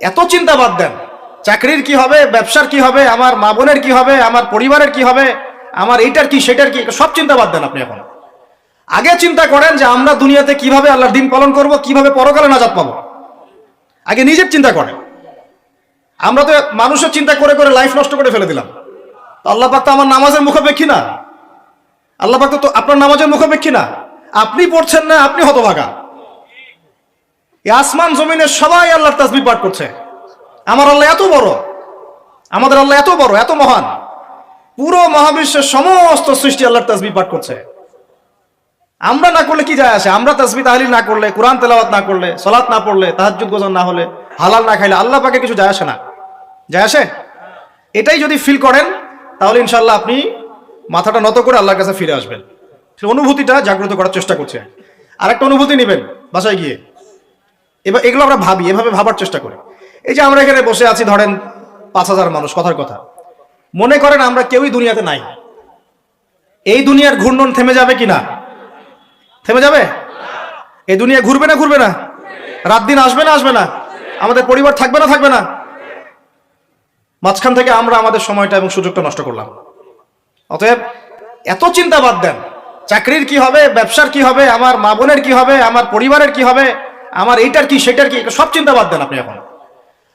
এত চিন্তা বাদ দেন। চাকরির কি হবে, ব্যবসার কি হবে, আমার মা বোনের কি হবে, আমার পরিবারের কি হবে, আমার এইটার কি, সেটার কি, সব চিন্তা বাদ দেন আপনি এখন। আগে চিন্তা করেন যে আমরা দুনিয়াতে কীভাবে আল্লাহর দিন পালন করব, কীভাবে পরকালে নাজাদ পাবো। আগে নিজের চিন্তা করেন। আমরা তো মানুষের চিন্তা করে করে লাইফ নষ্ট করে ফেলে দিলাম। তো আল্লাহ পাক তো আমার নামাজের মুখাপেক্ষী না। আল্লাহ পাক তো আপনার নামাজের মুখাপেক্ষী না। আপনি পড়ছেন না, আপনি হতভাগা। এই আসমান জমিনের সবাই আল্লাহর তাসবি পাঠ করছে। আমার আল্লাহ এত বড়। আমাদের আল্লাহ এত বড়, এত মহান। পুরো মহাবিশ্বের সমস্ত সৃষ্টি আল্লাহর তাসবি পাঠ করছে। আমরা না করলে কি যায় আসে? আমরা তাসবি তাহলিল না করলে, কোরআন তেলাওয়াত না করলে সলাৎ না পড়লে, তাহাজ্জুদ গোজন না হলে, হালাল না খাইলে আল্লাহ পাকে কিছু যায় আসে না। যায় আসে? এটাই যদি ফিল করেন, তাহলে ইনশাল্লাহ আপনি মাথাটা নত করে আল্লাহর কাছে ফিরে আসবেন। অনুভূতিটা জাগ্রত করার চেষ্টা করছে আর একটা অনুভূতি নেবেন, বাসায় গিয়ে। এবার এগুলো আমরা ভাবি, এভাবে ভাবার চেষ্টা করি। এই যে আমরা এখানে বসে আছি, ধরেন পাঁচ হাজার মানুষ, কথার কথা। মনে করেন আমরা কেউই দুনিয়াতে নাই। এই দুনিয়ার ঘূর্ণন থেমে যাবে কি না? থেমে যাবে? এই দুনিয়া ঘুরবে না ঘুরবে না? রাত দিন আসবে না আসবে না? আমাদের পরিবার থাকবে না থাকবে না? মাঝখান থেকে আমরা আমাদের সময়টা এবং সুযোগটা নষ্ট করলাম। অতএব এত চিন্তা বাদ দেন। চাকরির কি হবে, ব্যবসার কি হবে, আমার মা বোনের কি হবে, আমার পরিবারের কি হবে? আমার এইটার কি, সেটার কি? সব চিন্তা বাদ দেন আপনি এখন।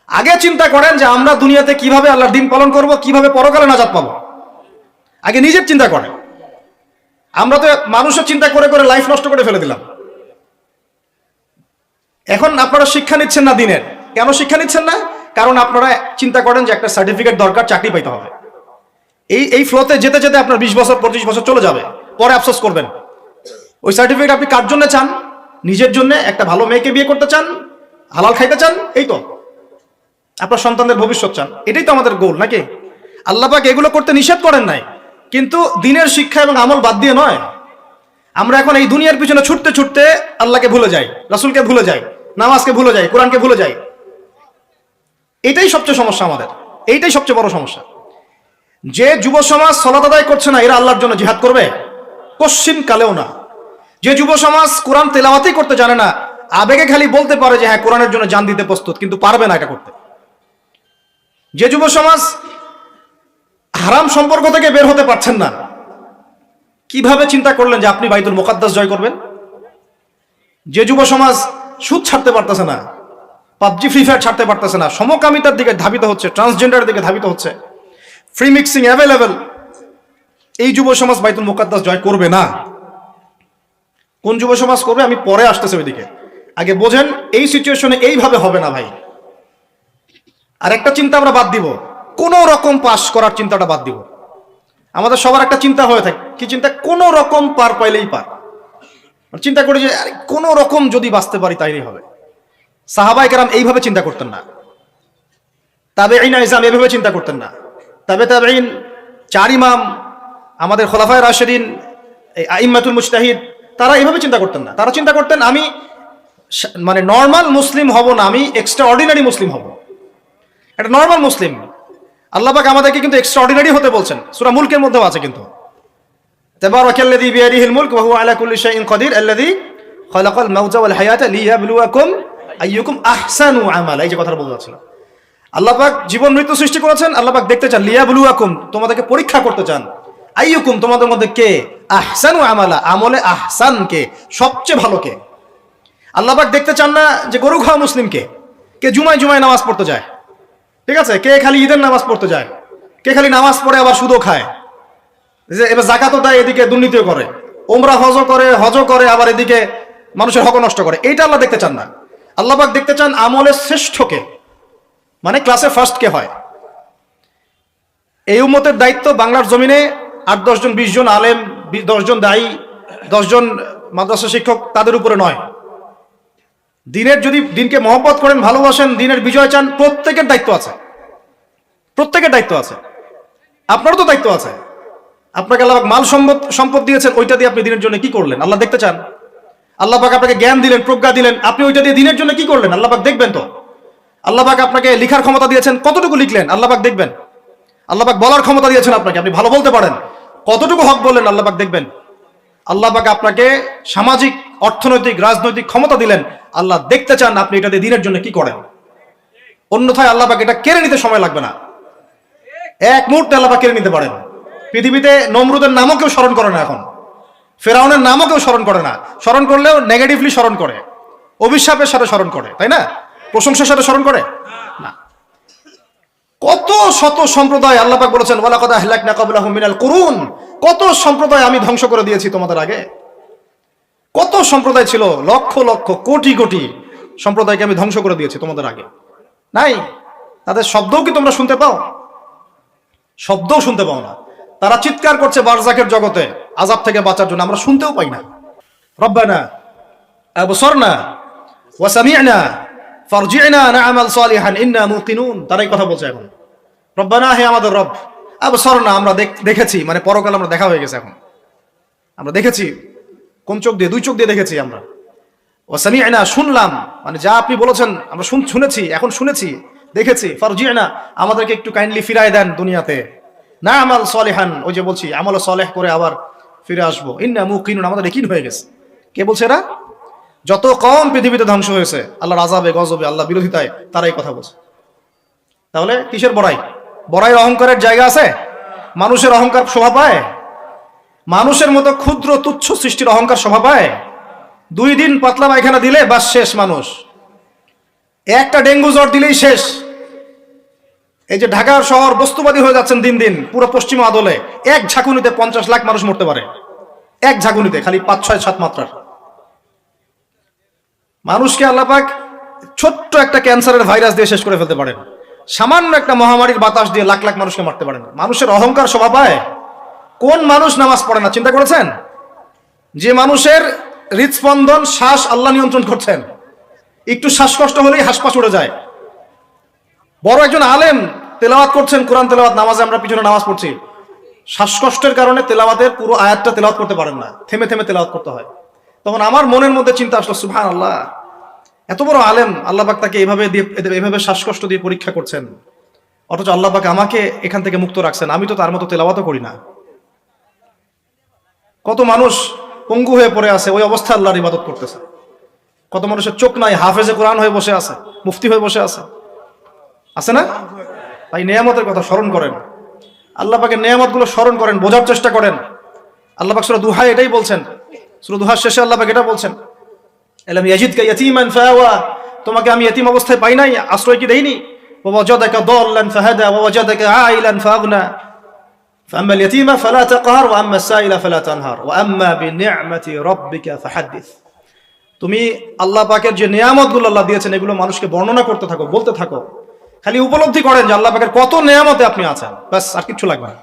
আগে চিন্তা করেন যে আমরা দুনিয়াতে কীভাবে আল্লাহর দিন পালন করব, কীভাবে পরকালে নাজাত পাবো। আগে নিজের চিন্তা করেন। আমরা তো মানুষের চিন্তা করে করে লাইফ নষ্ট করে ফেলে দিলাম। এখন আপনারা শিক্ষা নিচ্ছেন না দিনের। কেন শিক্ষা নিচ্ছেন না? কারণ আপনারা চিন্তা করেন যে একটা সার্টিফিকেট দরকার, চাকরি পাইতে হবে। এই এই ফ্লোতে যেতে যেতে আপনার বিশ বছর, পঁচিশ বছর চলে যাবে। পরে আফসোস করবেন। ওই সার্টিফিকেট আপনি কার জন্য চান? নিজের জন্য একটা ভালো মেয়েকে বিয়ে করতে চান, হালাল খাইতে চান, এই তো। আপনার সন্তানদের ভবিষ্যৎ চান, এটাই তো আমাদের গোল নাকি? আল্লাহ পাক এগুলো করতে নিষেধ করেন নাই, কিন্তু দিনের শিক্ষা এবং আমল বাদ দিয়ে নয়। আমরা এখন এই দুনিয়ার পিছনে ছুটতে ছুটতে আল্লাহকে ভুলে যাই, রাসুলকে ভুলে যাই, নামাজকে ভুলে যাই, কোরআনকে ভুলে যাই। এটাই সবচেয়ে সমস্যা আমাদের, এইটাই সবচেয়ে বড় সমস্যা। যে যুব সমাজ সলাত আদায় করছে না, এরা আল্লাহর জন্য জিহাদ করবে? কশ্চিন কালেও না। যে যুব সমাজ কোরআন তেলাওয়াতেই করতে জানে না, আবেগে খালি বলতে পারে যে হ্যাঁ কোরআনের জন্য জান দিতে প্রস্তুত, কিন্তু পারবে না এটা করতে। যে যুব সমাজ হারাম সম্পর্ক থেকে বের হতে পারছেন না, কীভাবে চিন্তা করলেন যে আপনি বাইতুল মোকাদ্দাস জয় করবেন? যে যুব সমাজ সুদ ছাড়তে পারতেছে না, পাবজি, ফ্রি ফায়ার ছাড়তে পারতেছে না, সমকামিতার দিকে ধাবিত হচ্ছে, ট্রান্সজেন্ডারের দিকে ধাবিত হচ্ছে, ফ্রি মিক্সিং অ্যাভেলেবেল এই যুব সমাজ বাইতুল মোকাদ্দাস জয় করবে না। কোন যুব সমাজ করবে, আমি পরে আসতেছি ওইদিকে। আগে বোঝেন, এই সিচুয়েশনে এইভাবে হবে না ভাই। আর একটা চিন্তা আমরা বাদ দিব। কোন রকম পাস করার চিন্তাটা বাদ দিব। আমাদের সবার একটা চিন্তা হয়ে থাকে। কি চিন্তা? কোন রকম পার পাইলেই পার। চিন্তা করি যে কোন রকম যদি বাঁচতে পারি তাইলেই হবে। সাহাবাই কেরাম এইভাবে চিন্তা করতেন না। তাবে আইনা ইসলাম এভাবে চিন্তা করতেন না। তবে তাবেইন চার ইমাম, আমাদের খোলাফায় রাশেদিন, এই আইম্মাতুল মুস্তাহিদ তারা এইভাবে চিন্তা করতেন না। তারা চিন্তা করতেন, আমি মানে নর্মাল মুসলিম হব না, আমি এক্সট্রা অর্ডিনারি মুসলিম হব। এটা নর্মাল মুসলিম। আল্লাহ পাক আমাদেরকে কিন্তু এক্সট্রা অর্ডিনারি হতে বলছেন। সুরা মুলকের মধ্যেও আছে কিন্তু। তাবারাকাল্লাযী বিয়াদিহিল মুলক ওয়া আলা কুল্লি শাইইন কাদির আল্লাযী খালাকাল মাউতা ওয়াল হায়াতা লিয়াবলুয়াকুম আইয়ুকুম আহসানু আমালা। এই যে কথাটা বলতে জীবন মৃত্যু সৃষ্টি করেছেন, আল্লাহ পাক দেখতে চান লিয়া লিয়াবলুয়াকুম, তোমাদেরকে পরীক্ষা করতে চান। আইয়ুকুম, তোমাদের মধ্যে কে? আহসানু আমালা, আমলে আহসান কে? সবচেয়ে ভালো কে? আল্লাহ পাক দেখতে চান না যে গরু খাওয়া মুসলিম কে? জুমায় জুমায় নামাজ পড়তে যায়? ঠিক আছে? কে খালি ঈদের নামাজ পড়তে যায়? কে খালি নামাজ পড়ে আবার সুদও খায়? যে এবার জাকাতও দেয়, এদিকে দুর্নীতিও করে। ওমরা হজ করে হজ করে, আবার এদিকে মানুষের হক নষ্ট করে। এইটা আল্লাহ দেখতে চান না। আল্লাহ পাক দেখতে চান আমলের শ্রেষ্ঠকে মানে ক্লাসে ফার্স্ট কে হয়। এই উম্মতের দায়িত্ব বাংলার জমিনে আট দশজন বিশ জন আলেম দশজন দায়ী দশজন মাদ্রাসা শিক্ষক তাদের উপরে নয়। দিনের যদি দিনকে মহব্বত করেন, ভালোবাসেন, দিনের বিজয় চান, প্রত্যেকের দায়িত্ব আছে। প্রত্যেকের দায়িত্ব আছে। আপনারও তো দায়িত্ব আছে। আপনাকে আল্লাহ মাল সম্পদ সম্পদ দিয়েছেন, ওইটা দিয়ে আপনি দিনের জন্য কি করলেন? আল্লাহ দেখতে চান। আল্লাহ পাক আপনাকে জ্ঞান দিলেন, প্রজ্ঞা দিলেন, আপনি ওইটা দিয়ে দিনের জন্য কি করলেন? আল্লাহ পাক দেখবেন তো। আল্লাহ পাক আপনাকে লিখার ক্ষমতা দিয়েছেন, কতটুকু লিখলেন? আল্লাহ পাক দেখবেন। আল্লাহ পাক বলার ক্ষমতা দিয়েছেন আপনাকে, আপনি ভালো বলতে পারেন। কতটুকু হক বললেন আল্লাহ পাক দেখবেন? আল্লাহ পাক আপনাকে সামাজিক, অর্থনৈতিক, রাজনৈতিক ক্ষমতা দিলেন। আল্লাহ দেখতে চান আপনি এটা দিনের জন্য কি করেন। অন্যথায় আল্লাহ পাক এটা কেড়ে নিতে সময় লাগবে না। এক মুহূর্তে আল্লাহবাক কেড়ে নিতে পারেন। পৃথিবীতে নমরুদের নামও কেউ স্মরণ করে না এখন। ফেরাউনের নামও কেউ স্মরণ করে না। স্মরণ করলেও নেগেটিভলি স্মরণ করে। অভিশাপের সাথে স্মরণ করে, তাই না? প্রশংসার সাথে স্মরণ করে? কত শত সম্প্রদায় আল্লাহ পাক বলেছেন ওয়ালা কথা হেলাক না কাবুলাহ মিনাল করুন কত সম্প্রদায় আমি ধ্বংস করে দিয়েছি তোমাদের আগে। কত সম্প্রদায় ছিল, লক্ষ লক্ষ, কোটি কোটি সম্প্রদায়কে আমি ধ্বংস করে দিয়েছি তোমাদের আগে। নাই? তাদের শব্দও কি তোমরা শুনতে পাও? শব্দও শুনতে পাও না। তারা চিৎকার করছে বারজাকের জগতে, আজাব থেকে বাঁচার জন্য। আমরা শুনতেও পাই না। রব্বানা, আবসরনা ওয়াসামি'না ফারজি'না না'মাল সালিহান, ইন্না মুকিনুন তারাই কথা বলছে এখন। রব্বানা, হে আমাদের রব, আবসরনা, আমরা দেখেছি মানে পরকাল আমরা দেখা হয়ে গেছে এখন। আমরা দেখেছি, কোন চোখ দিয়ে, দুই চোখ দিয়ে দেখেছি আমরা। ওয়াসামি'না শুনলাম মানে যা আপনি বলেছেন, আমরা শুন শুনেছি, এখন শুনেছি, দেখেছি। ফারজি'না, আমাদেরকে একটু কাইন্ডলি ফিরায় দেন দুনিয়াতে। না আমাল সলেহান, ওই যে বলছি, আমল সলেহ করে আবার ফিরে আসব। ইন্না মুকিনুন আমাদের একিন হয়ে গেছে। কে বলছে এরা? যত কম পৃথিবীতে ধ্বংস হয়েছে আল্লাহ রাজাবে গজবে, আল্লাহ বিরোধিতায়, তারাই কথা বলছে। তাহলে কিসের বড়াই? বড়াইয়ের অহংকারের জায়গা আছে? মানুষের অহংকার শোভা পায়? মানুষের মতো ক্ষুদ্র তুচ্ছ সৃষ্টির অহংকার শোভা পায়? দুই দিন পাতলা পায়খানা দিলে বাস শেষ মানুষ। একটা ডেঙ্গু জ্বর দিলেই শেষ। এই যে ঢাকার শহর বস্তুবাদী হয়ে যাচ্ছেন দিন দিন, পুরো পশ্চিম আদলে, এক ঝাঁকুনিতে পঞ্চাশ লাখ মানুষ মরতে পারে। এক ঝাঁকুনিতে, খালি পাঁচ ছয় সাত মাত্রার। মানুষকে আল্লাপাক ছোট্ট একটা ক্যান্সারের ভাইরাস দিয়ে শেষ করে ফেলতে পারেন। সামান্য একটা মহামারীর বাতাস দিয়ে লাখ লাখ মানুষকে মারতে পারেন। মানুষের অহংকার শোভা পায়। কোন মানুষ নামাজ পড়ে না? চিন্তা করেছেন? যে মানুষের হৃদস্পন্দন, শ্বাস আল্লাহ নিয়ন্ত্রণ করছেন। একটু শ্বাসকষ্ট হলেই হাসপাস উড়ে যায়। বড় একজন আলেম তেলাওয়াত করছেন, কোরআন তেলাওয়াত, নামাজে আমরা পিছনে নামাজ পড়ছি। শ্বাসকষ্টের কারণে তেলাওয়াতের পুরো আয়াতটা তেলাওয়াত করতে পারেন না। থেমে থেমে তেলাওয়াত করতে হয়। তখন আমার মনের মধ্যে চিন্তা আসলো সুবহান আল্লাহ এত বড় আলেম, আল্লাহ পাক তাকে এভাবে দিয়ে, এভাবে শ্বাসকষ্ট দিয়ে পরীক্ষা করছেন। অথচ আল্লাহ পাক আমাকে এখান থেকে মুক্ত রাখছেন, আমি তো তার মতো তেলাওয়াতও করি না। কত মানুষ পঙ্গু হয়ে পড়ে আছে, ওই অবস্থা আল্লাহর ইবাদত করতেছে। কত মানুষের চোখ নাই, হাফেজে কোরআন হয়ে বসে আছে, মুফতি হয়ে বসে আছে। আছে না? তাই নিয়ামতের কথা স্মরণ করেন। আল্লাহ পাকের নিয়ামতগুলো স্মরণ করেন, বোঝার চেষ্টা করেন। আল্লাহ পাক সুরা দুহাই এটাই বলছেন সুরা দুহার শেষে আল্লাহ পাক এটা বলছেন এলাম ইয়াজিদকা ইয়াতীমান ফাওয়া তোমাকে আমি ইতিম অবস্থায় পাই নাই আশ্রয় কি দেইনি ওয়াজাদাকা দাল্লান ফাহাদা ওয়াজাদাকা আইলান ফাগনা فأما اليتيم فلا تقهر وأما السائل فلا تنهر وأما بنعمة ربك فحدث তুমি আল্লাহ পাকের যে নিয়ামতগুলো আল্লাহ দিয়েছেন এগুলো মানুষকে বর্ণনা করতে থাকো বলতে থাকো খালি উপলব্ধি করেন যে আল্লাহ পাকের কত নিয়ামতে আপনি আছেন ব্যাস আর কিচ্ছু লাগবে না